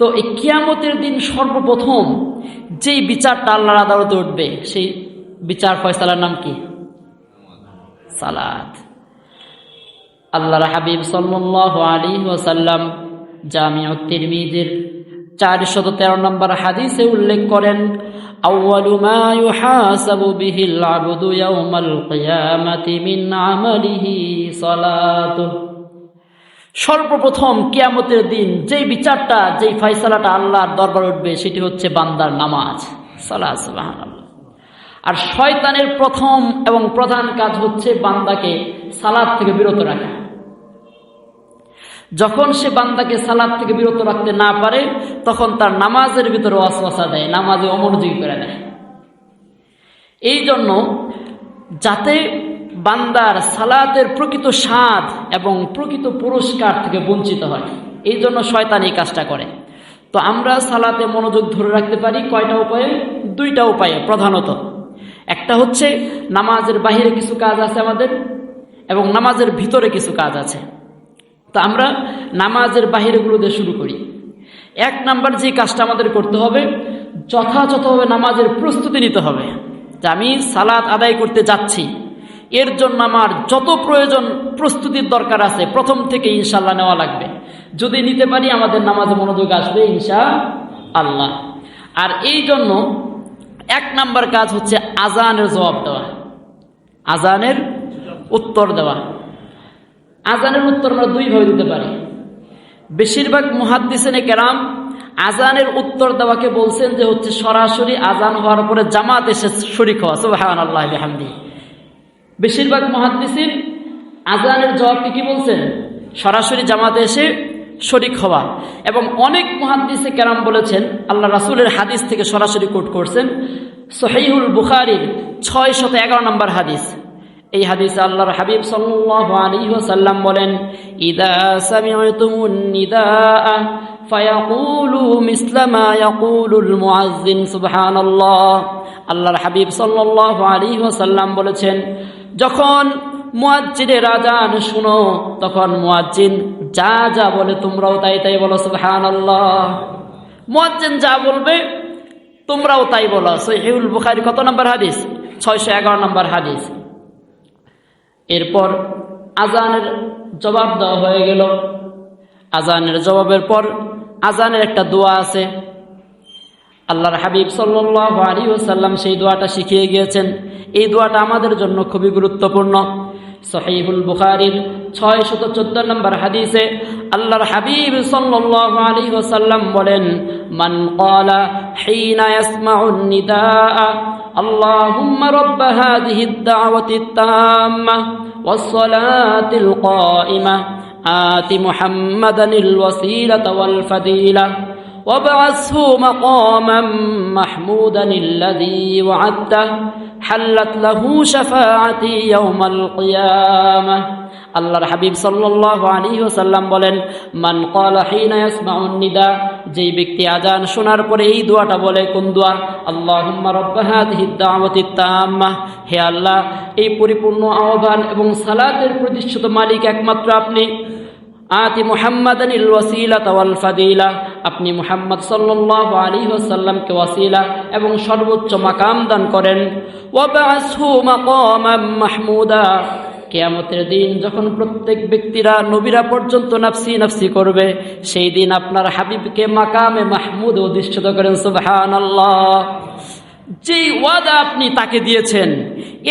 তো এই কিয়ামতের দিন সর্বপ্রথম যেই বিচারটা আল্লাহর আদালতে উঠবে সেই বিচার ফয়সালার নাম কি সালাত আল্লাহর হাবিব সাল্লাহ আলী ওসাল্লাম জামিউ তিরমিজির চারশত তেরো নম্বর হাদিসে উল্লেখ করেন أول ما يحاسب به العبد يوم القيامة من عمله صلاته সর্বপ্রথম কিয়ামতের দিন যেই বিচারটা, যেই ফয়সালাটা আল্লাহর দরবার উঠবে, সেটি হচ্ছে বান্দার নামাজ। সালাহ আর শয়তানের প্রথম এবং প্রধান কাজ হচ্ছে বান্দাকে সালাদ থেকে বিরত রাখা। যখন সে বান্দাকে সালাদ থেকে বিরত রাখতে না পারে, তখন তার নামাজের ভিতরে অশ্বাসা দেয়, নামাজে অমনোযোগী করে দেয়। এই জন্য যাতে বান্দার সালাতের প্রকৃত স্বাদ এবং প্রকৃত পুরস্কার থেকে বঞ্চিত হয়। এই জন্য শয়তান এই কাজটা করে। তো আমরা সালাতে মনোযোগ ধরে রাখতে পারি কয়টা উপায়ে? দুইটা উপায়ে প্রধানত। একটা হচ্ছে নামাজের বাহিরে কিছু কাজ আছে আমাদের এবং নামাজের ভিতরে কিছু কাজ আছে। তো আমরা নামাজের বাহিরেগুলো দিয়ে শুরু করি। এক নাম্বার যে কাজটা আমাদের করতে হবে, যথাযথভাবে নামাজের প্রস্তুতি নিতে হবে। যে আমি সালাদ আদায় করতে যাচ্ছি এর জন্য আমার যত প্রয়োজন প্রস্তুতির দরকার আছে, প্রথম থেকে ইনশাল্লাহ নেওয়া লাগবে। যদি নিতে পারি, আমাদের নামাজে মনোযোগ আসবে ইনশা আল্লাহ আর এই জন্য এক নাম্বার কাজ হচ্ছে আজানের জবাব দেওয়া। আজানের উত্তর দেওয়া। আজানের উত্তর আমরা দুইভাবে দিতে পারি। বেশিরভাগ মুহাদ্দিসেনে কেরাম আজানের উত্তর দেওয়াকে বলছেন যে হচ্ছে সরাসরি আজান হওয়ার পরে জামাত এসে শরিক হওয়া। সুবাহান আল্লাহ হামদি বেশিরভাগ মহাদ্দিসিন আজানের জবাবকে কি কি বলছেন? সরাসরি জামাতে এসে শরিক হওয়া। এবং অনেক মহাদ্দিসে কেরাম বলেছেন, আল্লাহ রাসুলের হাদিস থেকে সরাসরি কোট করছেন, সোহেহুল বুখারির ছয় শত এগারো নম্বর হাদিস। এই হাদিস আল্লাহর হাবিব ওয়াসাল্লাম বলেন আল্লাহর হাবিব সাল্লাল্লাহু আলাইহি ওয়াসাল্লাম বলেছেন যখন মুয়াজ্জিনের আজান শুনো, তখন মুয়াজ্জিন যা যা বলে তোমরাও তাই তাই বলো, সুবহানাল্লাহ। মুয়াজ্জিন যা বলবে, তোমরাও তাই বলো। সহিহুল বুখারী কত নম্বর হাদিস? ছয়শো এগারো নম্বর হাদিস। এরপর আজানের জবাব দেওয়া হয়ে গেল। আজানের জবাবের পর আজানের একটা দোয়া আছে। আল্লাহর হাবিব সাল্লাহ আলী ওসাল্লাম সেই দোয়াটা শিখিয়ে গিয়েছেন এই দোয়াটা আমাদের জন্য খুবই গুরুত্বপূর্ণ সহিহুল বুখারির ছয় শত চোদ্দ নম্বর হাদিসে আল্লাহর হাবিব সাল্লাহ আলী ওসাল্লাম বলেন মান ক্বালা হিনা ইয়াসমাউন নিদাআ اللهم رب هذه الدعوة التامة والصلاة القائمة آت محمدا الوسيلة والفضيلة وابعثه مقاما محمودا الذي وعدته حلت له شفاعتي يوم القيامة আল্লাহর হাবিব সাল্লাহ আলী ওসাল্লাম বলেন মান কলা হিনা ইয়াসমাউন নিদা যেই ব্যক্তি আজান শোনার পরে এই দোয়াটা বলে কোন দোয়া আল্লাহুম্মা রাব্বা হাযিহি দাওয়াতি তাম্মা হে আল্লাহ এই পরিপূর্ণ আহ্বান এবং সালাতের প্রতিষ্ঠিত মালিক একমাত্র আপনি আতি মুহাম্মাদানিল ওয়াসিলা তাওয়াল ফাদিলা আপনি মুহাম্মদ সাল্লাহ আলী ওসাল্লামকে ওয়াসিলা এবং সর্বোচ্চ মাকাম দান করেন। মাহমুদা। কেয়ামতের দিন যখন প্রত্যেক ব্যক্তিরা নবীরা পর্যন্ত নাফসি নাফসি করবে, সেই দিন আপনার হাবিবকে মাকামে মাহমুদ অধিষ্ঠিত করেন সুবহান যেই ওয়াদা আপনি তাকে দিয়েছেন,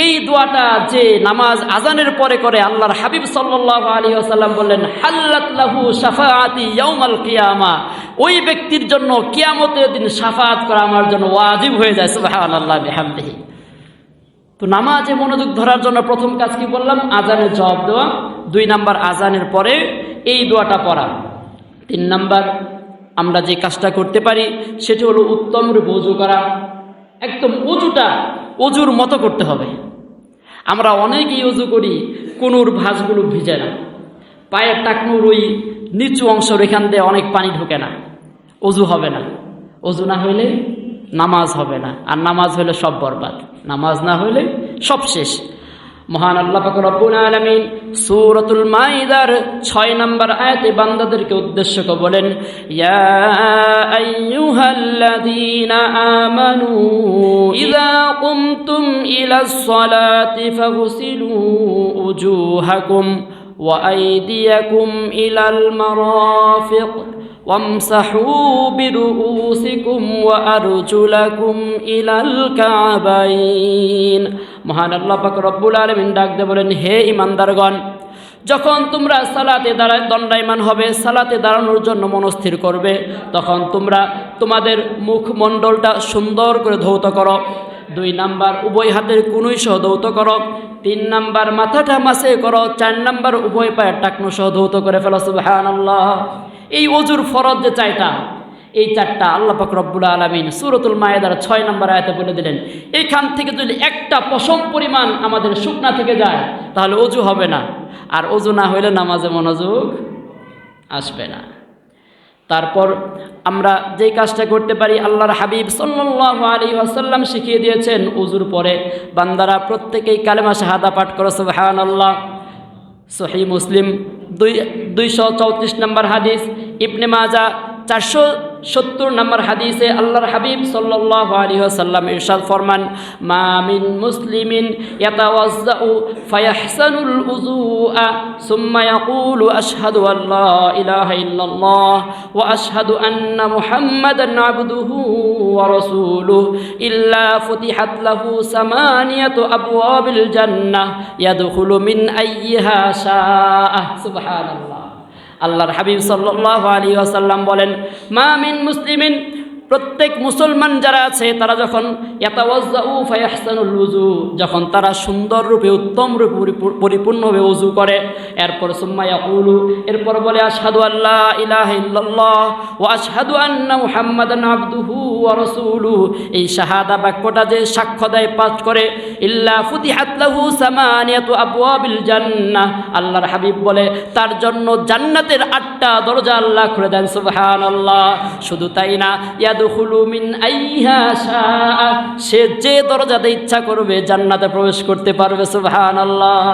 এই দোয়াটা যে নামাজ আজানের পরে করে আল্লাহর হাবিব সাল্লাহ আলী আসাল্লাম বললেন, হাল্লাত লাহু সাফাআতি ইয়াউমাল কিয়ামা। ওই ব্যক্তির জন্য কিয়ামতের দিন সাফাত করা আমার জন্য ওয়াজিব হয়ে যায়, সুবহানাল্লাহ বিহামদিহি। তো নামাজে মনোযোগ ধরার জন্য প্রথম কাজ কি বললাম? আজানের জবাব দেওয়া। দুই নাম্বার, আজানের পরে এই দোয়াটা পড়া। তিন নাম্বার, আমরা যে কাজটা করতে পারি, সেটি হলো উত্তম রূপে করা। একদম উজুটা অজুর মতো করতে হবে। আমরা অনেকেই উজু করি, কোনুর ভাঁজগুলো ভিজে না। পায়ের টাকনুর ওই নিচু অংশ এখান দিয়ে অনেক পানি ঢোকে না। অজু হবে না। অজু না হইলে নামাজ হবে না। আর নামাজ হলে সব বরবাদ। নামাজ না হইলে সব শেষ। মহান আল্লাহ পাক রব্বুল আলামিন সূরাতুল মাইদার 6 নম্বর আয়াতে বান্দাদেরকে উদ্দেশ্য করে বলেন ইয়া আইয়ুহাল্লাযীনা আমানু ইযা কুমতুম ইলাস সালাতি ফাগসিলু উজুহাকুম ওয়া আইদিয়াকুম ইলাল মারাফিক وامسحوا برؤوسكم وأرجلكم إلى الكعبين মহান আল্লাহ পাক রব্বুল আলামিন ডাক দিয়ে বলেন, হে ইমানদারগণ, যখন তোমরা সালাতে দাঁড়ায় দণ্ডায়মান হবে, সালাতে দাঁড়ানোর জন্য মনস্থির করবে, তখন তোমরা তোমাদের মুখমণ্ডলটা সুন্দর করে ধৌত করো। দুই নাম্বার উভয় হাতের কুনুই সহ ধৌত করো, তিন নাম্বার মাথাটা মাসে করো, চার নাম্বার উভয় পায়ের টাকনো সহ ধৌত করে ফেলো, সুবহানাল্লাহ। এই অজুর ফরজ যে চাইটা এই চারটা আল্লাহ রব্বুল আলমিন সুরতুল মায়েদার ছয় নম্বর আয়তে বলে দিলেন এইখান থেকে যদি একটা পশম পরিমাণ আমাদের শুকনা থেকে যায়, তাহলে অজু হবে না। আর অজু না হইলে নামাজে মনোযোগ আসবে না। তারপর আমরা যেই কাজটা করতে পারি, আল্লাহর হাবিব সাল্লাল্লাহু আলী ওয়াসাল্লাম শিখিয়ে দিয়েছেন উজুর পরে, বান্দারা প্রত্যেকেই কালেমা শাহাদা পাঠ করে, সুবহানাল্লাহ। সহি মুসলিম দুই দুইশো চৌত্রিশ নম্বর হাদিস, ইবনে মাজা চারশো সত্তর নম্বর হাদিসে আল্লাহর হাবিব সাল্লাহ আলী সাল্লাম ইরশাদ ফরমান মামিন মুসলিমিন ইয়াতাওয়াজ্জাউ ফায়াহসানুল উযুআ সুম্মা ইয়াকুলু আশহাদু আল্লা ইলাহা ইল্লাল্লাহ ওয়া আশহাদু আন্না মুহাম্মাদান আবদুহু ওয়া রাসূলুহু ইল্লা ফুতিহাত লাহু সামানিয়াতু আবওয়াবিল জান্নাহ ইয়াদখুলু মিন আইয়িহা শাআ সুবহানাল্লাহ। আল্লাহর হাবিব সাল্লাহ আলী আসাল্লাম বলেন মা মিন মুসলিমিন প্রত্যেক মুসলমান যারা আছে, তারা যখন উজু যখন তারা সুন্দর রূপে, উত্তম রূপে পরিপূর্ণভাবে উজু করে, এরপর সুম্মাইয়া উলু এরপর বলে, আশহাদু আল্লাহ ইলাহা ও আশহাদু আন্না মুহাম্মাদান এই শাহাদা বাক্যটা যে সাক্ষ্য দেয়, পাঠ করে, ইল্লা ফুতিহাত জান্নাহ। আল্লাহর হাবিব বলে, তার জন্য জান্নাতের আটটা দরজা আল্লাহ খুলে দেন, সুবহানাল্লাহ। শুধু তাই না শাআ সে যে দরজাতে ইচ্ছা করবে জান্নাতে প্রবেশ করতে পারবে, সুবহানাল্লাহ।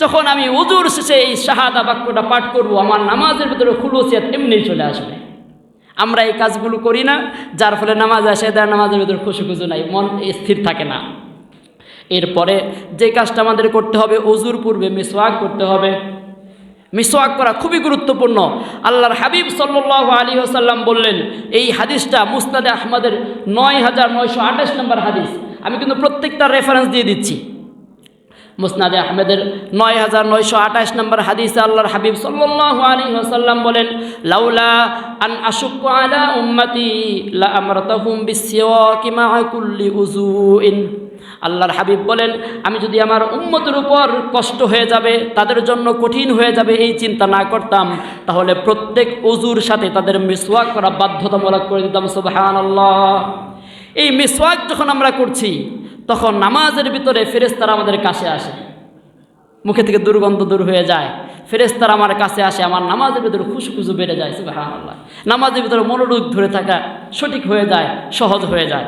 যখন আমি উজুর শেষে এই শাহাদা বাক্যটা পাঠ করব, আমার নামাজের ভিতরে খুলুসিয়াত এমনি চলে আসবে। আমরা এই কাজগুলো করি না, যার ফলে নামাজ আসে তার নামাজের ভিতরে খুশি খুশি নাই, মন স্থির থাকে না। এরপরে যে কাজটা আমাদের করতে হবে অজুর পূর্বে মিসওয়াক করতে হবে। মিসওয়াক করা খুবই গুরুত্বপূর্ণ। আল্লাহর হাবিব সাল্লাহ আলী আসাল্লাম বললেন, এই হাদিসটা মুস্তাদে আহমদের নয় হাজার নয়শো আঠাশ নম্বর হাদিস। আমি কিন্তু প্রত্যেকটা রেফারেন্স দিয়ে দিচ্ছি। মুসনাদে আহমেদের নয় হাজার নয়শো আঠাশ নম্বর হাদিস আল্লাহর হাবিব সাল্লাহ আলী আসাল্লাম বলেন, লাউলা আন আশুক আলা উম্মতি লা আমরাতাহুম বিসিওয়াকি মা কুল্লি উজুইন আল্লাহর হাবিব বলেন, আমি যদি আমার উম্মতের উপর কষ্ট হয়ে যাবে, তাদের জন্য কঠিন হয়ে যাবে এই চিন্তা না করতাম, তাহলে প্রত্যেক অজুর সাথে তাদের মিসওয়াক করা বাধ্যতামূলক করে দিতাম সুবহান আল্লাহ এই মিসওয়াক যখন আমরা করছি, তখন নামাজের ভিতরে ফেরেস্তারা আমাদের কাছে আসে। মুখে থেকে দুর্গন্ধ দূর হয়ে যায়। ফেরেস্তারা আমার কাছে আসে, আমার নামাজের ভিতরে খুশু বেড়ে যায়, সুবহানাল্লাহ। নামাজের ভিতরে মনোরোগ ধরে থাকা সঠিক হয়ে যায়, সহজ হয়ে যায়।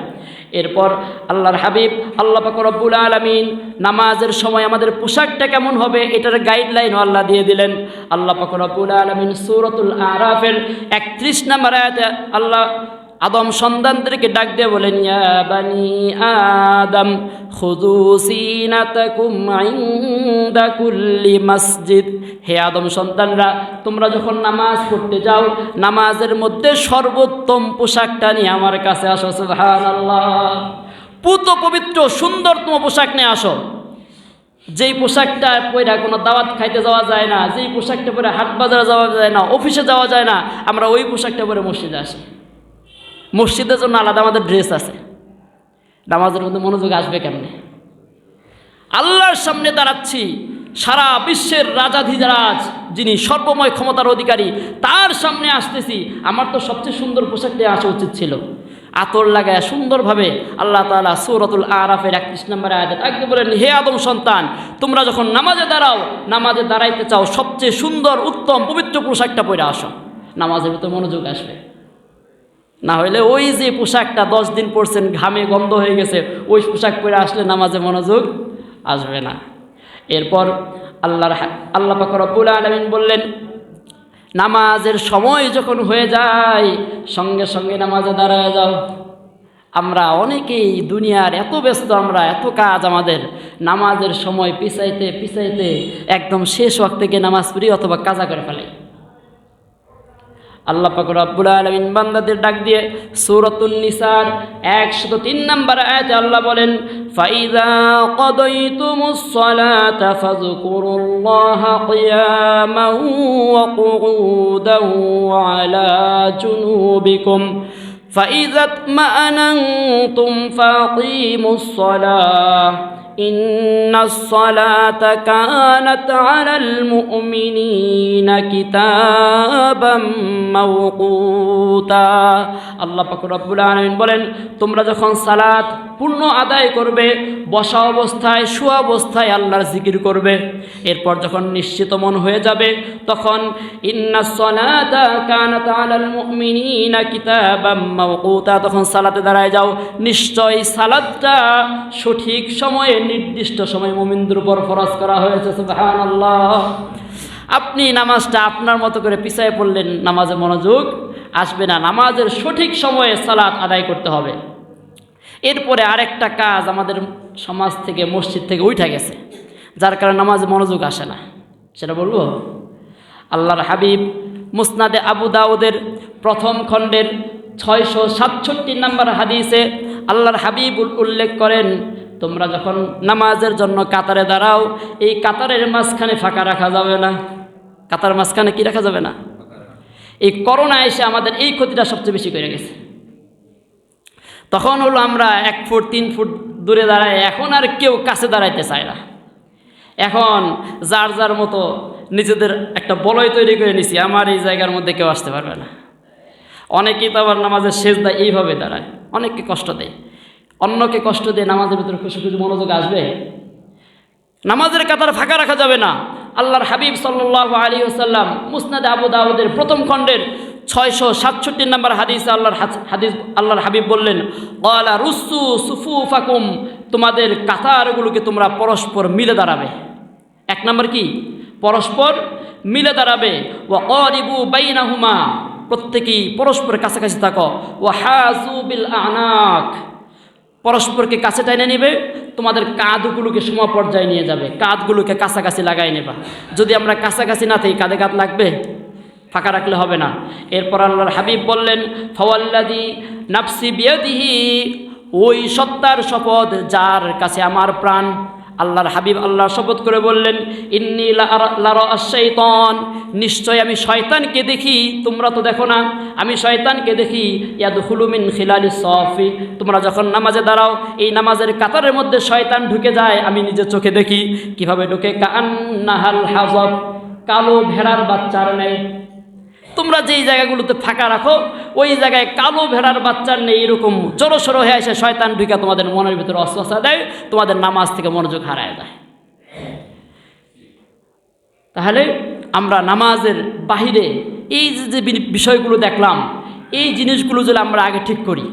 এরপর আল্লাহর হাবিব, আল্লাহ পাক রব্বুল আলমিন নামাজের সময় আমাদের পোশাকটা কেমন হবে এটার গাইডলাইনও আল্লাহ দিয়ে দিলেন। আল্লাহ পাক রব্বুল আলমিন সুরতুল আরাফের একত্রিশ নম্বর আয়াতে আল্লাহ আদম সন্তানদেরকে ডাক দিয়ে বলেন আদম খুদু কুল্লি মসজিদ। হে আদম সন্তানরা, তোমরা যখন নামাজ পড়তে যাও, নামাজের মধ্যে সর্বোত্তম পোশাকটা নিয়ে আমার কাছে আসো, সুবহানাল্লাহ। পুত পবিত্র, সুন্দরতম পোশাক নিয়ে আসো। যেই পোশাকটা পরে কোনো দাওয়াত খাইতে যাওয়া যায় না, যেই পোশাকটা পরে হাট বাজারে যাওয়া যায় না, অফিসে যাওয়া যায় না, আমরা ওই পোশাকটা পরে মসজিদে আসি। মসজিদের জন্য আলাদা আমাদের ড্রেস আছে। নামাজের মধ্যে মনোযোগ আসবে কেমনে? আল্লাহর সামনে দাঁড়াচ্ছি, সারা বিশ্বের রাজাধিরাজ যিনি সর্বময় ক্ষমতার অধিকারী, তার সামনে আসতেছি। আমার তো সবচেয়ে সুন্দর পোশাকটা আসা উচিত ছিল। আতর লাগায় সুন্দরভাবে আল্লাহ তালা সৌরতুল আরাফের একত্রিশ নম্বর আয়াত একদম বলেন হে আদম সন্তান, তোমরা যখন নামাজে দাঁড়াও, নামাজে দাঁড়াইতে চাও, সবচেয়ে সুন্দর, উত্তম, পবিত্র পোশাকটা পরে আসো। নামাজের ভিতর মনোযোগ আসবে। না হইলে ওই যে পোশাকটা দশ দিন পরছেন, ঘামে গন্ধ হয়ে গেছে, ওই পোশাক পরে আসলে নামাজে মনোযোগ আসবে না। এরপর আল্লাহর আল্লাহ পাক রব্বুল আলমিন বললেন, নামাজের সময় যখন হয়ে যায়, সঙ্গে সঙ্গে নামাজে দাঁড়ায় যাও। আমরা অনেকেই দুনিয়ার এত ব্যস্ত, আমরা এত কাজ আমাদের, নামাজের সময় পিছাইতে পিছাইতে একদম শেষ ওয়াক্ত থেকে নামাজ পড়ি অথবা কাজা করে ফেলে। আল্লাহ পাক রব্বুল আলামিন বান্দাদের ডাক দিয়ে সূরাতুন নিসার 103 নম্বর আয়াতে আল্লাহ বলেন ফাইযা কাদাইতুমুস সালাতা ফাযকুরুল্লাহা কিয়ামান ওয়া কুউদান ওয়া আলা জুনুবিকুম فإذا اطمأننتم فأقيموا الصلاة إن الصلاة كانت على المؤمنين كتابا موقوتا আল্লাহ পাক রব্বুল আলামিন বলেন তোমরা যখন সালাত পূর্ণ আদায় করবে, বসা অবস্থায়, শুয়া অবস্থায় আল্লাহর জিকির করবে। এরপর যখন নিশ্চিত মন হয়ে যাবে, তখন তখন সালাতে দাঁড়ায় যাও। নিশ্চয় সালাদটা সঠিক সময়ে, নির্দিষ্ট সময় মুমিনদের উপর ফরজ করা হয়েছে আপনি নামাজটা আপনার মতো করে পিছায় পড়লেন, নামাজে মনোযোগ আসবে না। নামাজের সঠিক সময়ে সালাত আদায় করতে হবে। এরপরে আরেকটা কাজ আমাদের সমাজ থেকে, মসজিদ থেকে উঠে গেছে, যার কারণে নামাজে মনোযোগ আসে না। সেটা বলব? আল্লাহর হাবিব মুসনাদে আবু দাউদের প্রথম খণ্ডের ছয়শো সাতষট্টি নম্বর হাদিসে আল্লাহর হাবিব উল্লেখ করেন, তোমরা যখন নামাজের জন্য কাতারে দাঁড়াও, এই কাতারের মাঝখানে ফাঁকা রাখা যাবে না। কাতার মাঝখানে কি রাখা যাবে না? এই করোনা এসে আমাদের এই ক্ষতিটা সবচেয়ে বেশি করে গেছে। তখন হলো আমরা এক ফুট, তিন ফুট দূরে দাঁড়াই এখন আর কেউ কাছে দাঁড়াইতে চায় না। এখন যার যার মতো নিজেদের একটা বলয় তৈরি করে নিছি, আমার এই জায়গার মধ্যে কেউ আসতে পারবে না। অনেকেই তো আবার নামাজের শেষ দেয় এইভাবে দাঁড়ায়, অনেককে কষ্ট দেয়। অন্যকে কষ্ট দিয়ে নামাজের ভিতরে খুশি খুশি মনোযোগ আসবে? নামাজের কাতার ফাঁকা রাখা যাবে না। আল্লাহর হাবিব সাল্লাহ আলী আসাল্লাম মুসনাদে আবু দাউদের প্রথম খণ্ডের ছয়শো সাতষট্টি নম্বর হাদিস আল্লাহর হাদিস আল্লাহর হাবিব বললেন অলা রুসু সুফু ফাকুম তোমাদের কাতারগুলোকে তোমরা পরস্পর মিলে দাঁড়াবে। এক নম্বর কি? পরস্পর মিলে দাঁড়াবে। ও অরিবু বাইনাহুমা প্রত্যেকেই পরস্পরের কাছাকাছি থাকো। ও হাজু বিল আনাক পরস্পরকে কাছে টাইনে নেবে। তোমাদের কাঁধগুলোকে সমপর্যায়ে নিয়ে যাবে। কাঁধগুলোকে কাছাকাছি লাগাই নেবা। যদি আমরা কাছাকাছি না থাকি, কাঁধে কাঁধ লাগবে? ফাঁকা রাখলে হবে না। এরপর আল্লাহর হাবিব বললেন ফওয়াল্লাদি নাফসি বিয়াদিহি, ওই সত্তার শপথ যার কাছে আমার প্রাণ। আল্লাহর হাবিব আল্লাহ শপথ করে বললেন, ইন্নি লারশৈতন নিশ্চয় আমি শয়তানকে দেখি, তোমরা তো দেখো না, আমি শয়তানকে দেখি ইয়াদ হুলুমিন খিলালি সফি, তোমরা যখন নামাজে দাঁড়াও, এই নামাজের কাতারের মধ্যে শয়তান ঢুকে যায়, আমি নিজের চোখে দেখি, কীভাবে ঢুকে? কান্নাহাল হাজব কালো ভেড়ার বাচ্চার নেই তোমরা যেই জায়গাগুলোতে ফাঁকা রাখো, ওই জায়গায় কালো ভেড়ার বাচ্চার নেই এরকম। জড়ো সড়ো হয়ে এসে শয়তান ঢুকে তোমাদের মনের ভিতরে অস্বস্থা দেয়, তোমাদের নামাজ থেকে মনোযোগ হারায় দেয়। তাহলে আমরা নামাজের বাহিরে এই যে বিষয়গুলো দেখলাম, এই জিনিসগুলো যদি আমরা আগে ঠিক করি,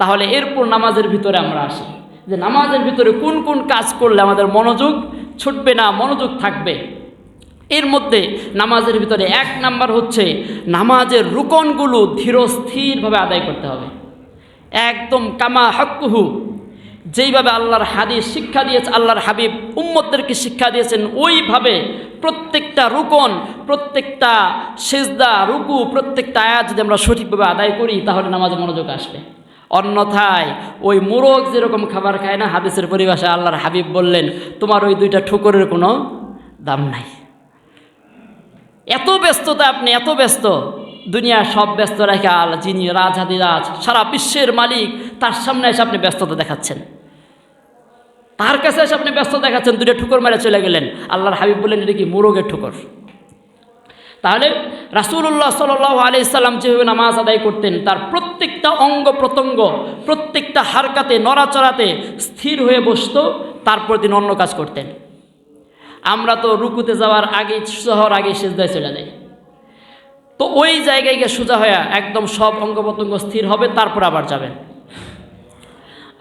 তাহলে এরপর নামাজের ভিতরে আমরা আসি। যে নামাজের ভিতরে কোন কোন কাজ করলে আমাদের মনোযোগ ছুটবে না, মনোযোগ থাকবে? এর মধ্যে নামাজের ভিতরে এক নাম্বার হচ্ছে নামাজের রুকনগুলো ধীরস্থিরভাবে আদায় করতে হবে। একদম কামা হকুহু যেইভাবে আল্লাহর হাদিস শিক্ষা দিয়েছে, আল্লাহর হাবিব উম্মতদেরকে শিক্ষা দিয়েছেন, ওইভাবে প্রত্যেকটা রুকন, প্রত্যেকটা সেজদা, রুকু, প্রত্যেকটা আয়াত যদি আমরা সঠিকভাবে আদায় করি, তাহলে নামাজে মনোযোগ আসবে। অন্যথায় ওই মোরগ যেরকম খাবার খায় না, হাদিসের পরিভাষায় আল্লাহর হাবিব বললেন, তোমার ওই দুইটা ঠুকরের কোনো দাম নাই। এত ব্যস্ততা আপনি, এত ব্যস্ত। দুনিয়া সব ব্যস্ত রেখে আল, যিনি রাজ, সারা বিশ্বের মালিক, তার সামনে এসে আপনি ব্যস্ততা দেখাচ্ছেন। তার কাছে এসে আপনি ব্যস্ত দেখাচ্ছেন দুটো ঠুকর মেরে চলে গেলেন। আল্লাহর হাবিব বললেন, এটা কি মুরগের ঠুকর? তাহলে রাসুল্লাহ সাল আলি সাল্লাম যেভাবে নামাজ আদায় করতেন, তার প্রত্যেকটা অঙ্গ প্রত্যঙ্গ, প্রত্যেকটা হারকাতে, নড়াচড়াতে স্থির হয়ে বসত, তারপর তিনি অন্য কাজ করতেন। আমরা তো রুকুতে যাওয়ার আগে হওয়ার আগে সেজদায় চলে যাই। তো ওই জায়গায় গিয়ে সোজা হয়ে একদম সব অঙ্গ প্রত্যঙ্গ স্থির হবে, তারপর আবার যাবেন।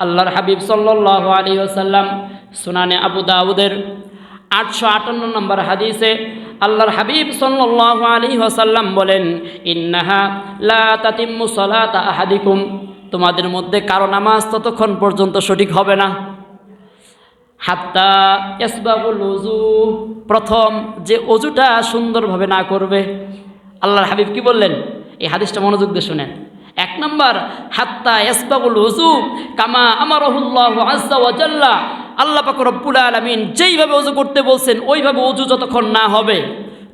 আল্লাহর হাবিব সাল্লাহ আলী আসাল্লাম সুনানে আবু দাউদের আটশো আটান্ন নম্বর হাদিসে আল্লাহর হাবিব সাল্লাল্লাহু আলাইহি ওয়াসাল্লাম বলেন, ইন্নাহা লা তাতিম্মু সালাতা আহাদিকুম। তোমাদের মধ্যে কারও নামাজ ততক্ষণ পর্যন্ত সঠিক হবে না। হাত্তা ইসবাগুল অজু প্রথম যে অজুটা সুন্দরভাবে না করবে। আল্লাহর হাবিব কি বললেন? এই হাদিসটা মনোযোগ দিয়ে শুনেন। এক নম্বর, হাত্তা ইয়াসবাবুল অজু কামা জাল্লা। আল্লাহ পাক রব্বুল আলমিন যেইভাবে অজু করতে বলছেন, ওইভাবে অজু যতক্ষণ না হবে।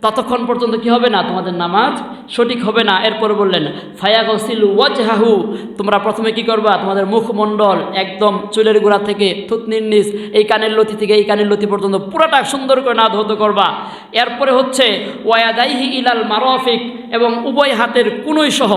ততক্ষণ পর্যন্ত কি হবে না? তোমাদের নামাজ সঠিক হবে না। এরপর বললেন ফায়া গসিল ওয়াজহাহু। তোমরা প্রথমে কি করবা? তোমাদের মুখমণ্ডল একদম চুলের গোড়া থেকে থুতনির নিচ, এই কানের লতি থেকে এই কানের লতি পর্যন্ত পুরাটা সুন্দর করে না ধৌত করবা। এরপরে হচ্ছে ওয়াদাইহি ইলাল মারোয়াফিক এবং উভয় হাতের কুনুই সহ।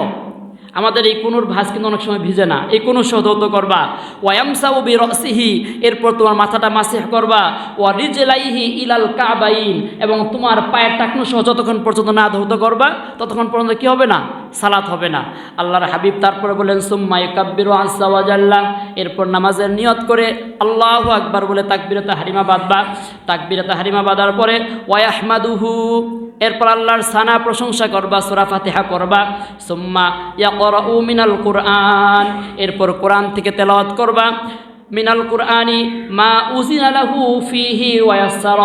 আমাদের এই কোনোর ভাস কিন্তু অনেক সময় ভিজে না। এই কোনো সদত করবা। ওয়ামসা ও বিরসিহি, এরপর তোমার মাথাটা মাসিহ করবা। ওয়া রিজেলাইহি ইলাল কাবাইন, এবং তোমার পায়ের টাকনো সহ যতক্ষণ পর্যন্ত না ধৌত করবা, ততক্ষণ পর্যন্ত কি হবে না? সালাত হবে না। আল্লাহর হাবিব তারপরে বলেন সুম্মাই কাব্বির আসাওয়াজাল্লাহ এরপর নামাজের নিয়ত করে আল্লাহ আকবার বলে তাকবিরতা হারিমা বাঁধবা। তাকবিরতা হারিমা বাঁধার পরে ওয়াহমাদুহু এরপর আল্লাহর সানা প্রশংসা করবা, সুরা ফাতিহা করবা সুম্মা ইয়াকরাউ মিনাল কোরআন, এরপর কোরআন থেকে তেলাওয়াত করবা। মিনাল কুরআনি মা উজিনা লাহু ফিহি ওয়ায়াসসার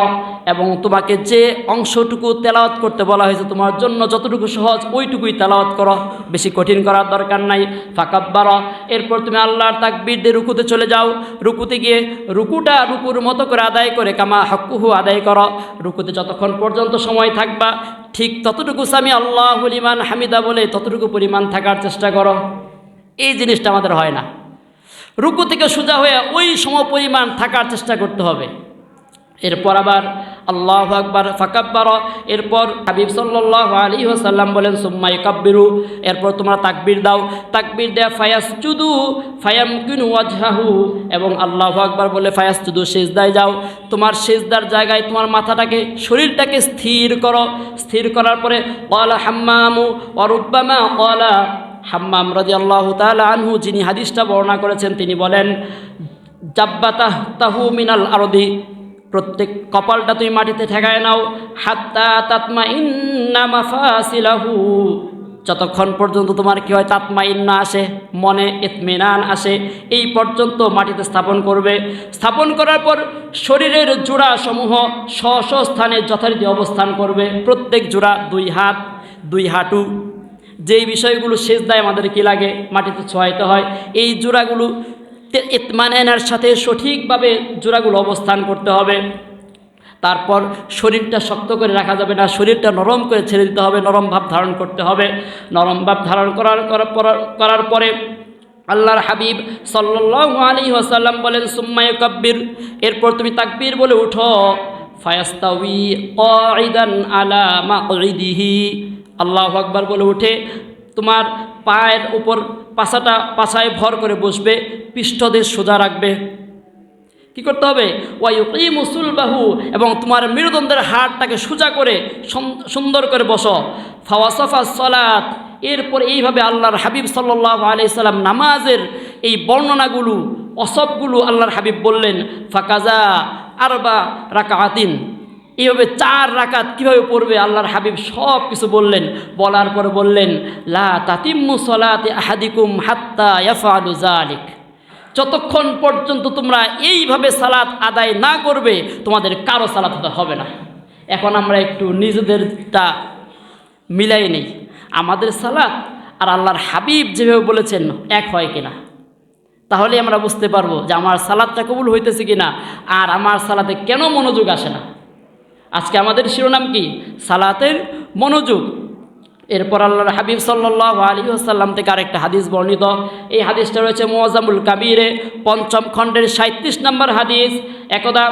এবং তোমাকে যে অংশটুকু তেলাওয়াত করতে বলা হয়েছে তোমার জন্য যতটুকু সহজ, ওইটুকুই তেলাওয়াত করো। বেশি কঠিন করার দরকার নাই। ফাকাব্বার এরপর তুমি আল্লাহর তাকবীর দিয়ে রুকুতে চলে যাও। রুকুতে গিয়ে রুকুটা রুকুর মতো করে আদায় করে, কামা হকুহু আদায় করো। রুকুতে যতক্ষণ পর্যন্ত সময় থাকবা, ঠিক ততটুকু সামি আল্লাহ ইমান হামিদা বলে ততটুকু পরিমাণ থাকার চেষ্টা করো। এই জিনিসটা আমাদের হয় না। রুকু থেকে সোজা হয়ে ওই সম পরিমাণ থাকার চেষ্টা করতে হবে। এরপর আবার আল্লাহ আকবার, ফাকাব্বার, এরপর হাবিব সাল্লাহ আলী ওসাল্লাম বলেন সুম্মাই কাব্বিরু এরপর তোমরা তাকবির দাও। তাকবির দেয়া ফায়াস চুদু ফায়াম কিনু ওয়াজহাহু, এবং আল্লাহ আকবার বলে ফায়াস চুদু সেজদায় যাও। তোমার সেজদার জায়গায় তোমার মাথাটাকে, শরীরটাকে স্থির করো। স্থির করার পরে কলা হাম্মামু অরুব্বামা কলা হাম্মাম রাজি আল্লাহ আনহু, যিনি হাদিসটা বর্ণনা করেছেন, তিনি বলেন, জাব্বাতাহ তাহু মিনাল আরদি প্রত্যেক কপালটা তুমি মাটিতে ঠেকায় নাও, হাত্তা তাতমা ইন্না মাফাসিলাহু যতক্ষণ পর্যন্ত তোমার কী হয় তাতমা ইন্না আসে, মনে ইতমিনান আসে, এই পর্যন্ত মাটিতে স্থাপন করবে। স্থাপন করার পর শরীরের জোড়া সমূহ স্ব স্থানে যথারীতি অবস্থান করবে। প্রত্যেক জোড়া দুই হাত, দুই হাঁটু যেই বিষয়গুলো শেষ দেয় আমাদের কী লাগে? মাটিতে ছোঁয়াইতে হয়। এই জোড়াগুলো ইতমানের সাথে সঠিকভাবে জোড়াগুলো অবস্থান করতে হবে। তারপর শরীরটা শক্ত করে রাখা যাবে না, শরীরটা নরম করে ছেড়ে দিতে হবে, নরম ভাব ধারণ করতে হবে। নরম ভাব ধারণ করার করার পরে আল্লাহর হাবিব সাল্লাল্লাহু আলাইহি ওয়াসাল্লাম বলেন সুম্মায় কাব্বির এরপর তুমি তাকবীর বলে উঠো, ফায়াস্তাউই আলা মাকঈদিহি আল্লাহ আকবার বলে উঠে, তোমার পায়ের উপর পাশাটা পাছায় ভর করে বসবে, পৃষ্ঠদেশ সোজা রাখবে। কি করতে হবে? ওয়াই মুসুল বাহু এবং তোমার মেরুদণ্ডের হাড়টাকে সোজা করে সুন্দর করে বসো। ফাওয়াসফা সলাত, এরপর এইভাবে আল্লাহর হাবিব সাল্লাহ আলি সাল্লাম নামাজের এই বর্ণনাগুলো, অসবগুলো আল্লাহর হাবিব বললেন, ফাকাজা আরবা রাকাতিন এইভাবে চার রাকাত কীভাবে পড়বে? আল্লাহর হাবিব সব কিছু বললেন। বলার পর বললেন, লা তাতিম্মু সলাতে আহাদিকুম হাত্তা ইয়াফালু যতক্ষণ পর্যন্ত তোমরা এইভাবে সালাত আদায় না করবে, তোমাদের কারও সালাত হবে না। এখন আমরা একটু নিজেদেরটা মিলাই নেই। আমাদের সালাত আর আল্লাহর হাবিব যেভাবে বলেছেন এক হয় কিনা? তাহলে আমরা বুঝতে পারব যে আমার সালাদটা কবুল হইতেছে কিনা, আর আমার সালাতে কেন মনোযোগ আসে না। আজকে আমাদের শিরোনাম কি? সালাতের মনোযোগ। এরপর আল্লাহর হাবিব সাল্লাহ আলী আসাল্লাম থেকে আরেকটা হাদিস বর্ণিত। এই হাদিসটা রয়েছে মোয়াজামুল কাবিরে, পঞ্চম খণ্ডের সাঁত্রিশ নম্বর হাদিস। একদা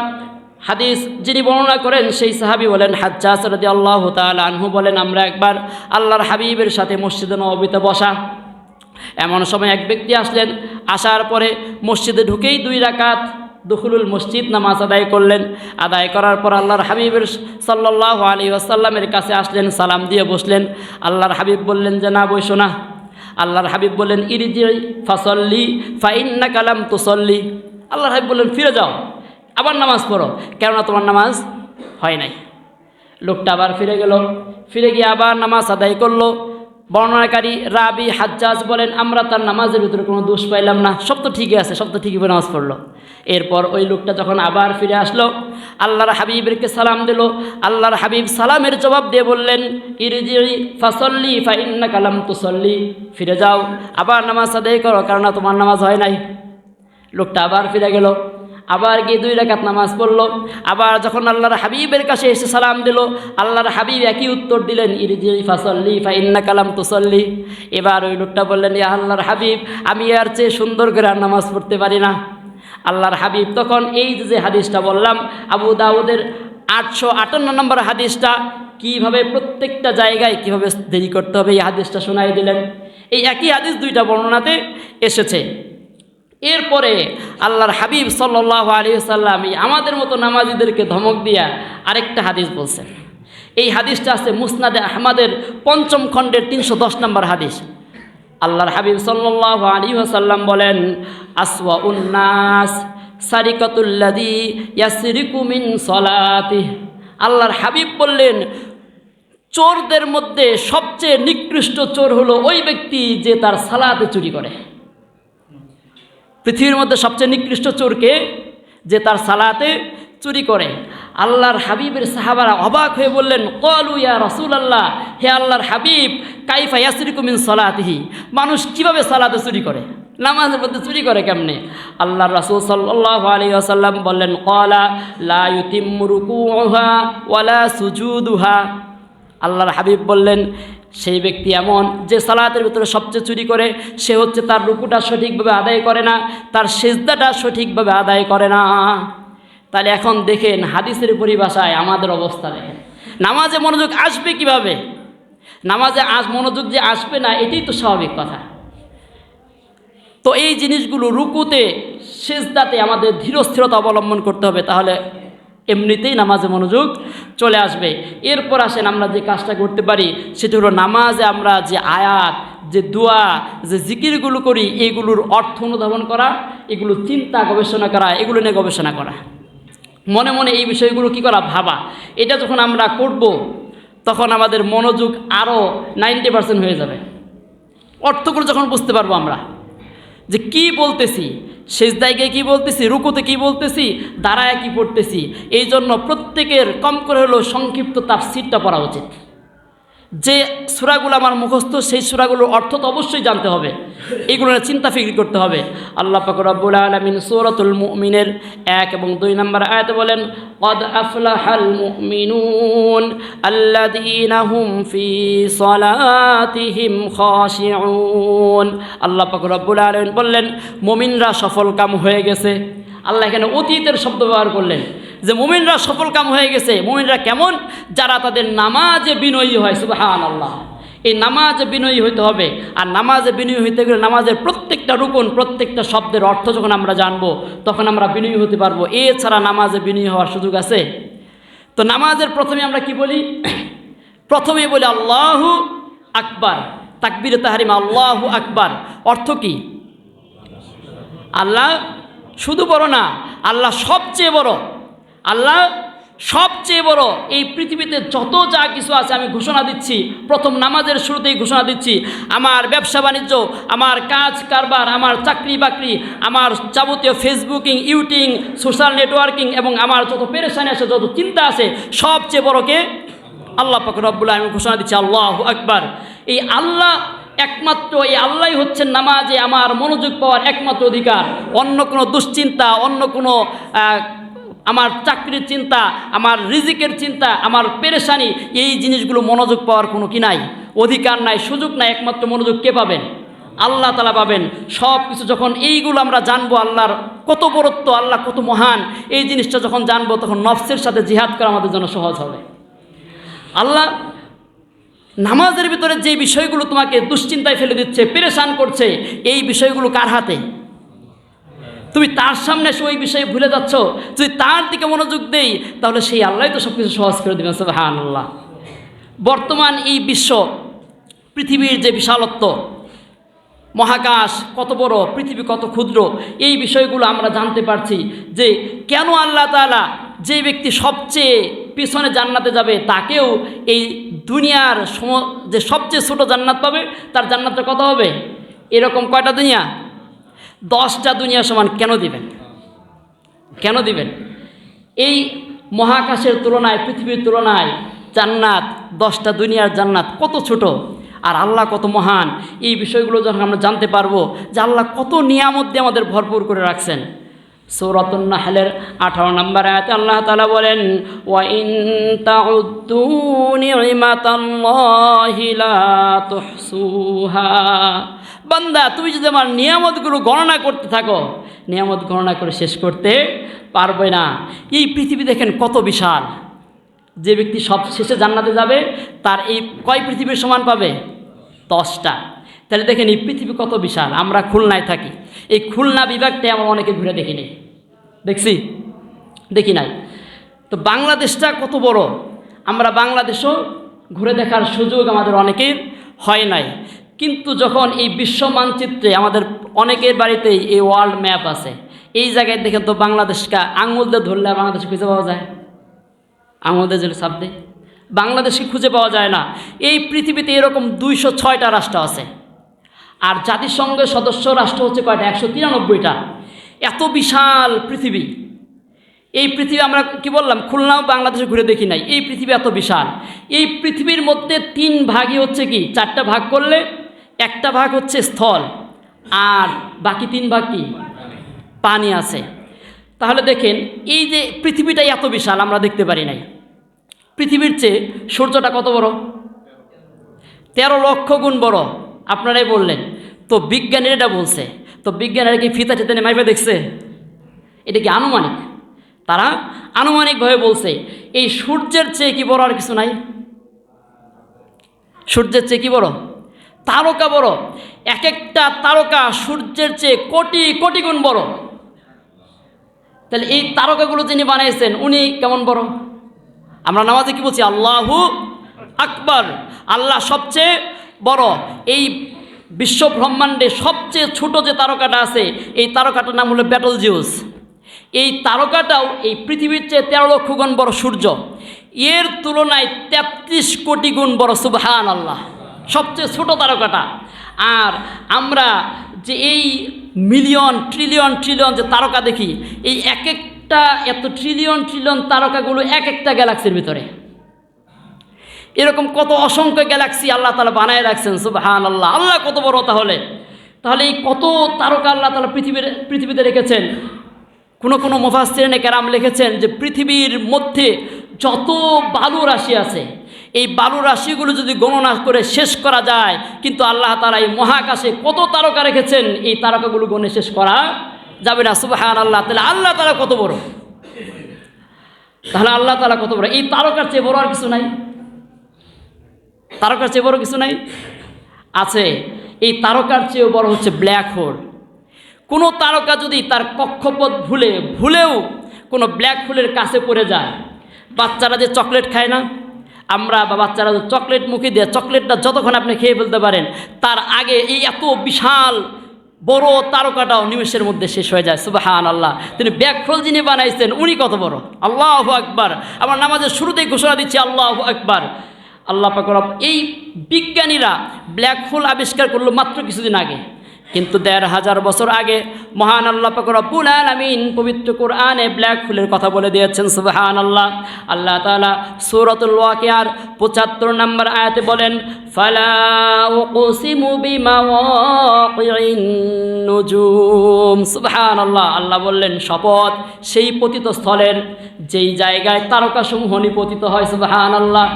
হাদিস যিনি বর্ণনা করেন সেই সাহাবি বলেন হাজ্জাস রদি আল্লাহ তাল আনহু বলেন, আমরা একবার আল্লাহর হাবিবের সাথে মসজিদে নবীতে বসা। এমন সময় এক ব্যক্তি আসলেন। আসার পরে মসজিদে ঢুকেই দুই রাকাত দখলুল মসজিদ নামাজ আদায় করলেন। আদায় করার পর আল্লাহর হাবিবের সাল্লাহ আলী আসাল্লামের কাছে আসলেন, সালাম দিয়ে বসলেন। আল্লাহর হাবিব বললেন যে না বসো না আল্লাহর হাবিব বললেন ইরিজি ফাসল্লি ফাইন্না কালাম তুসল্লি। আল্লাহর হাবিব বললেন, ফিরে যাও, আবার নামাজ পড়ো। কেননা তোমার নামাজ হয় নাই। লোকটা আবার ফিরে গেল। ফিরে গিয়ে আবার নামাজ আদায় করল। বর্ণনাকারী রাবি হাজ্জাজ বলেন, আমরা তার নামাজের ভিতরে কোনো দোষ পাইলাম না। সব তো ঠিকই আছে, সব তো ঠিকই নামাজ পড়ল। এরপর ওই লোকটা যখন আবার ফিরে আসলো, আল্লাহর হাবিবেরকে সালাম দিল। আল্লাহর হাবিব সালামের জবাব দিয়ে বললেন ইরিজি ফাসল্লি ফাইন্না কালাম তুসল্লি। ফিরে যাও, আবার নামাজ আদায় করো কারণ তোমার নামাজ হয় নাই। লোকটা আবার ফিরে গেল। আবার গিয়ে দুই রাকাত নামাজ পড়ল। আবার যখন আল্লাহর হাবিবের কাছে এসে সালাম দিল, আল্লাহর হাবিব একই উত্তর দিলেন, ইরিজি ফাসল্লি, ফাইন্না কালাম তুসল্লি। এবার ওই লোকটা বললেন, ইয়া আল্লাহর হাবিব, আমি আর চেয়ে সুন্দর করে আর নামাজ পড়তে পারি না। আল্লাহর হাবিব তখন এই যে হাদিসটা বললাম, আবু দাউদের আটশো আটান্ন নম্বর হাদিসটা, কীভাবে প্রত্যেকটা জায়গায় কীভাবে দেরি করতে হবে, এই হাদিসটা শোনাই দিলেন। এই একই হাদিস দুইটা বর্ণনাতে এসেছে। এরপরে আল্লাহর হাবিব সাল্লাহ আলী সাল্লাম আমাদের মতো নামাজিদেরকে ধমক দিয়া আরেকটা হাদিস বলছেন। এই হাদিসটা আছে মুসনাদে আহমাদের পঞ্চম খণ্ডের তিনশো দশ নম্বর হাদিস। আল্লাহর হাবিব সাল্লাহ আলী সাল্লাম বলেন, আসওয়া উন্নাস সারিকাতুল্লাদি ইয়াসরিকুমিন সলাতি আল্লাহর হাবিব বললেন, চোরদের মধ্যে সবচেয়ে নিকৃষ্ট চোর হলো ওই ব্যক্তি যে তার সালাতে চুরি করে। পৃথিবীর মধ্যে সবচেয়ে নিকৃষ্ট চোরকে যে তার সালাতে চুরি করে। আল্লাহর হাবিবের সাহাবারা অবাক হয়ে বললেন, কলু ইয়া রসুল আল্লাহ হে আল্লাহর হাবিব, কাইফা ইয়াসরিকুমিন সলাতিহি? মানুষ কীভাবে সালাতে চুরি করে? নামাজের মধ্যে চুরি করে কেমনে? আল্লাহ রাসুল সাল্লাহ আলী আসাল্লাম বললেন কলা লা ইউতিমুরুকুহা ওয়ালা সুজুদুহা। আল্লাহর হাবিব বললেন সেই ব্যক্তি এমন যে সালাতের ভিতরে সবচেয়ে চুরি করে, সে হচ্ছে তার রুকুটা সঠিকভাবে আদায় করে না, তার সেজদাটা সঠিকভাবে আদায় করে না। তাহলে এখন দেখেন হাদিসের পরিভাষায় আমাদের অবস্থা দেখেন। নামাজে মনোযোগ আসবে কীভাবে? নামাজে আস মনোযোগ যে আসবে না, এটাই তো স্বাভাবিক কথা। তো এই জিনিসগুলো রুকুতে, সেজদাতে আমাদের ধীরস্থিরতা অবলম্বন করতে হবে, তাহলে এমনিতেই নামাজে মনোযোগ চলে আসবে। এরপর আসেন আমরা যে কাজটা করতে পারি, সেটা হলো নামাজে আমরা যে আয়াত, যে দোয়া, যে জিকিরগুলো করি, এগুলোর অর্থ অনুধাবন করা, এগুলো চিন্তা, গবেষণা করা, এগুলো নিয়ে গবেষণা করা। মনে মনে এই বিষয়গুলো কি করা? ভাবা। এটা যখন আমরা করব, তখন আমাদের মনোযোগ আরও নাইনটি পার্সেন্ট হয়ে যাবে। অর্থগুলো যখন বুঝতে পারব আমরা, যে কি বলতেছি শেষ গিয়ে কী বলতেছি? রুকুতে কি বলতেছি? দাঁড়ায় কি পড়তেছি? এই জন্য প্রত্যেকের কম করে হলেও সংক্ষিপ্ত তার সিটটা পড়া উচিত। যে সুরাগুলো আমার মুখস্থ সেই সুরাগুলোর অর্থ তো অবশ্যই জানতে হবে এইগুলো নিয়ে চিন্তা ফিক্রি করতে হবে আল্লাহ পাক রব্বুল আলমিন সৌরতুল মুমিনের এক এবং দুই নম্বর আয়াতে বলেন قد أفلح المؤمنون الذين هم في صلاتهم خاشعون আল্লাহ পাক রব্বুল আলমিন বললেন মুমিনরা সফল কাম হয়ে গেছে আল্লাহ এখানে অতীতের শব্দ ব্যবহার করলেন যে মুমিনরা সফল কাম হয়ে গেছে, মুমিনরা কেমন? যারা তাদের নামাজে বিনয়ী হয় সুবাহান আল্লাহ এই নামাজে বিনয়ী হইতে হবে। আর নামাজে বিনয়ী হইতে গেলে নামাজের প্রত্যেকটা রুকন, প্রত্যেকটা শব্দের অর্থ যখন আমরা জানব, তখন আমরা বিনয়ী হতে পারব। এছাড়া নামাজে বিনয়ী হওয়ার সুযোগ আছে? তো নামাজের প্রথমে আমরা কি বলি? প্রথমে বলি আল্লাহ আকবার। তাকবির তাহারিমা, আল্লাহ আকবার। অর্থ কি? আল্লাহ শুধু বড় না, আল্লাহ সবচেয়ে বড়। আল্লাহ, সবচেয়ে বড় এই পৃথিবীতে যত যা কিছু আছে আমি ঘোষণা দিচ্ছি, প্রথম নামাজের শুরুতেই ঘোষণা দিচ্ছি, আমার ব্যবসা বাণিজ্য, আমার কাজ কারবার, আমার চাকরি বাকরি, আমার যাবতীয় ফেসবুকিং ইউটিং সোশ্যাল নেটওয়ার্কিং এবং আমার যত পেরেশানি আছে, যত চিন্তা আছে, সবচেয়ে বড়কে আল্লাহ পাক রব্বুল আমি ঘোষণা দিচ্ছি, আল্লাহ আকবার। এই আল্লাহ একমাত্র, এই আল্লাহ হচ্ছেন নামাজে আমার মনোযোগ পাওয়ার একমাত্র অধিকার। অন্য কোনো দুশ্চিন্তা, অন্য কোনো আমার চাকরির চিন্তা, আমার রিজিকের চিন্তা, আমার পেরেশানি, এই জিনিসগুলো মনোযোগ পাওয়ার কোনো কি নাই? অধিকার নাই, সুযোগ নাই, একমাত্র মনোযোগ কে পাবেন? আল্লাহ তালা পাবেন। সব কিছু যখন এইগুলো আমরা জানব, আল্লাহর কত বরত্ব আল্লাহ কত মহান, এই জিনিসটা যখন জানব, তখন নফসের সাথে জিহাদ করা আমাদের জন্য সহজ হবে। আল্লাহ নামাজের ভিতরে যে বিষয়গুলো তোমাকে দুশ্চিন্তায় ফেলে দিচ্ছে, পেরেশান করছে, এই বিষয়গুলো কার হাতে? তুমি তার সামনে ওই বিষয়ে ভুলে যাচ্ছ। যদি তার দিকে মনোযোগ দেই, তাহলে সেই আল্লাহ তো সব কিছু সহজ করে দেবেন হান আল্লাহ বর্তমান এই বিশ্ব, পৃথিবীর যে বিশালত্ব, মহাকাশ কত বড়, পৃথিবী কত ক্ষুদ্র, এই বিষয়গুলো আমরা জানতে পারছি যে কেন আল্লাহ তাআলা যে ব্যক্তি সবচেয়ে পিছনে জান্নাতে যাবে, তাকেও এই দুনিয়ার সম, যে সবচেয়ে ছোট জান্নাত পাবে, তার জান্নাতটা কত হবে? এরকম কয়টা দুনিয়া? দশটা দুনিয়া সমান কেন দিবেন? কেন দিবেন? এই মহাকাশের তুলনায়, পৃথিবীর তুলনায় জান্নাত, দশটা দুনিয়ার জান্নাত কত ছোট? আর আল্লাহ কত মহান? এই বিষয়গুলো যখন আমরা জানতে পারব যে আল্লাহ কত নিয়ামত দিয়ে আমাদের ভরপুর করে রাখছেন। সৌরাতুন নাহলের আঠারো নম্বর আয়াতে আল্লাহ তালা বলেন ওয়াইন লা বান্দা, তুমি যদি আমার নিয়ামতগুলো গণনা করতে থাকো, নিয়ামত গণনা করে শেষ করতে পারবে না। এই পৃথিবী দেখেন কত বিশাল। যে ব্যক্তি সব শেষে জান্নাতে যাবে, তার এই কয় পৃথিবীর সমান পাবে? দশটা। তাহলে দেখেন এই পৃথিবী কত বিশাল। আমরা খুলনায় থাকি। এই খুলনা বিভাগটাই আমরা অনেকে ঘুরে দেখিনি। দেখছি? দেখি নাই। তো বাংলাদেশটা কত বড়? আমরা বাংলাদেশও ঘুরে দেখার সুযোগ আমাদের অনেকের হয় নাই। কিন্তু যখন এই বিশ্ব মানচিত্রে আমাদের অনেকের বাড়িতেই এই ওয়ার্ল্ড ম্যাপ আছে, এই জায়গায় দেখেন তো বাংলাদেশকে আঙুল দিয়ে ধরলে বাংলাদেশ খুঁজে পাওয়া যায়। আমাদের যে শব্দে বাংলাদেশকে খুঁজে পাওয়া যায় না। এই পৃথিবীতে এরকম দুইশো ছয়টা রাষ্ট্র আছে। আর জাতিসংঘের সদস্য রাষ্ট্র হচ্ছে কয়টা? একশো তিরানব্বইটা। এত বিশাল পৃথিবী। এই পৃথিবী আমরা কি বললাম? খুলনাও বাংলাদেশে ঘুরে দেখি নাই। এই পৃথিবী এত বিশাল। এই পৃথিবীর মধ্যে তিন ভাগই হচ্ছে কি? চারটা ভাগ করলে একটা ভাগ হচ্ছে স্থল। আর বাকি তিন ভাগ কি? পানি আছে। তাহলে দেখেন, এই যে পৃথিবীটাই এত বিশাল, আমরা দেখতে পারি নাই। পৃথিবীর চেয়ে সূর্যটা কত বড়? তেরো লক্ষ গুণ বড়। আপনারাই বললেন, তো বিজ্ঞানীরা এটা বলছে, তো বিজ্ঞানীরা কি ফিতা টিতা নিয়ে মাইপে দেখছে? এটা কি আনুমানিক? তারা আনুমানিকভাবে বলছে, এই সূর্যের চেয়ে কি বড় আর কিছু নাই? সূর্যের চেয়ে কি বড়? তারকা বড়। এক একটা তারকা সূর্যের চেয়ে কোটি কোটি গুণ বড়। তাহলে এই তারকাগুলো যিনি বানিয়েছেন, উনি কেমন বড়? আমরা নামাজে কি বলছি? আল্লাহু আকবর। আল্লাহ সবচেয়ে বড়। এই বিশ্ব ব্রহ্মাণ্ডে সবচেয়ে ছোট যে তারকাটা আছে, এই তারকাটার নাম হলো ব্যাটল জিউস। এই তারকাটাও এই পৃথিবীর চেয়ে তেরো লক্ষ গুণ বড় সূর্য। এর তুলনায় তেত্রিশ কোটি গুণ বড় সুবহান আল্লাহ সবচেয়ে ছোট তারকাটা। আর আমরা যে এই মিলিয়ন, ট্রিলিয়ন ট্রিলিয়ন যে তারকা দেখি, এই এক একটা, এত ট্রিলিয়ন ট্রিলিয়ন তারকাগুলো এক একটা গ্যালাক্সির ভিতরে। এরকম কত অসংখ্য গ্যালাক্সি আল্লাহ তালা বানায় রাখছেন সুবহান আল্লাহ আল্লাহ কত বড় তাহলে? তাহলে এই কত তারকা আল্লাহ তালা পৃথিবীর, পৃথিবীতে রেখেছেন? কোনো কোনো মুফাসিরিনে কেরাম লিখেছেন যে পৃথিবীর মধ্যে যত বালু রাশি আছে, এই বালু রাশিগুলো যদি গণনা করে শেষ করা যায়, কিন্তু আল্লাহ তালা এই মহাকাশে কত তারকা রেখেছেন, এই তারকাগুলো গণে শেষ করা যাবে না সুবাহান আল্লাহ তাহলে আল্লাহ তালা কত বড়? তাহলে আল্লাহ তালা কত বড়? এই তারকার চেয়ে বড় আর কিছু নাই। তারকার চেয়ে বড় কিছু নাই? আছে, এই তারকার চেয়েও বড় হচ্ছে ব্ল্যাক হোল। কোনো তারকা যদি তার কক্ষপথ ভুলে, ভুলেও কোনো ব্ল্যাক হোলের কাছে পড়ে যায়, বাচ্চারা যে চকলেট খায় না? আমরা বা বাচ্চারা চকলেট মুখে দিয়ে, চকলেটটা যতক্ষণ আপনি খেয়ে ফেলতে পারেন, তার আগে এই এত বিশাল বড় তারকাটাও নিমেষের মধ্যে শেষ হয়ে যায়। সুবাহান আল্লাহ তিনি ব্যাকফল যিনি বানাইছেন, উনি কত বড়? আল্লাহ আকবার। আমার নামাজের শুরুতেই ঘোষণা দিচ্ছি, আল্লাহ আকবার। আল্লাহ পাকর এই বিজ্ঞানীরা ব্ল্যাক হোল আবিষ্কার করল মাত্র কিছুদিন আগে। কিন্তু দেড় হাজার বছর আগে মহান আল্লাহ পাক রব্বুল আলামিন পবিত্র কোরআনে ব্ল্যাক হোলের কথা বলে দিয়েছেন সুবহান আল্লাহ আল্লাহ তাআলা সূরাতুল ওয়াকিয়ার 75 নম্বর আয়াতে বলেন সুবহান আল্লাহ আল্লাহ বললেন, শপথ সেই পতিত স্থলের, যেই জায়গায় তারকাসমূহ নিপতিত হয় সুবহান আল্লাহ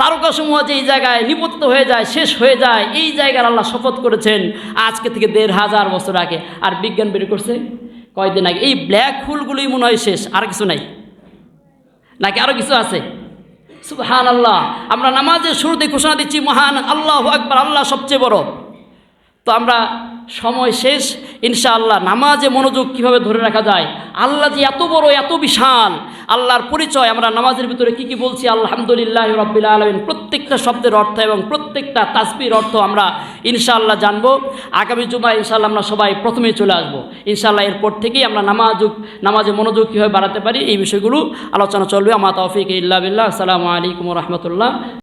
তারকাসমূহ যেই জায়গায় নিপতিত হয়ে যায়, শেষ হয়ে যায়, এই জায়গার আল্লাহ শপথ করেছেন আজকে থেকে দেড় হাজার বছর আগে। আর বিজ্ঞান বের করছে? কয়দিন আগে। এই ব্ল্যাক হোলগুলোই মনে হয় শেষ, আর কিছু নাই। নাকি আরও কিছু আছে? সুবহান আল্লাহ আমরা নামাজের শুরুতে ঘোষণা দিচ্ছি, মহান আল্লাহ আকবার, আল্লাহ সবচেয়ে বড়। তো আমরা সময় শেষ, ইনশাআল্লাহ। নামাজে মনোযোগ কীভাবে ধরে রাখা যায়? আল্লাহ যে এত বড়, এত বিশাল, আল্লাহর পরিচয়, আমরা নামাজের ভিতরে কি কি বলছি? আলহামদুলিল্লাহ রব্বিল আলমিন। প্রত্যেকটা শব্দের অর্থ এবং প্রত্যেকটা তাসবির অর্থ আমরা ইনশাআল্লাহ জানব। আগামী জুমায় ইনশাআল্লাহ আমরা সবাই প্রথমেই চলে আসব। ইনশাআল্লাহ এরপর থেকেই আমরা নামাজ নামাজে মনোযোগ কীভাবে বাড়াতে পারি, এই বিষয়গুলো আলোচনা চলবে। আমার তৌফিক ইল্লা বিল্লাহ। আসসালামু আলাইকুম রহমতুল্লাহ।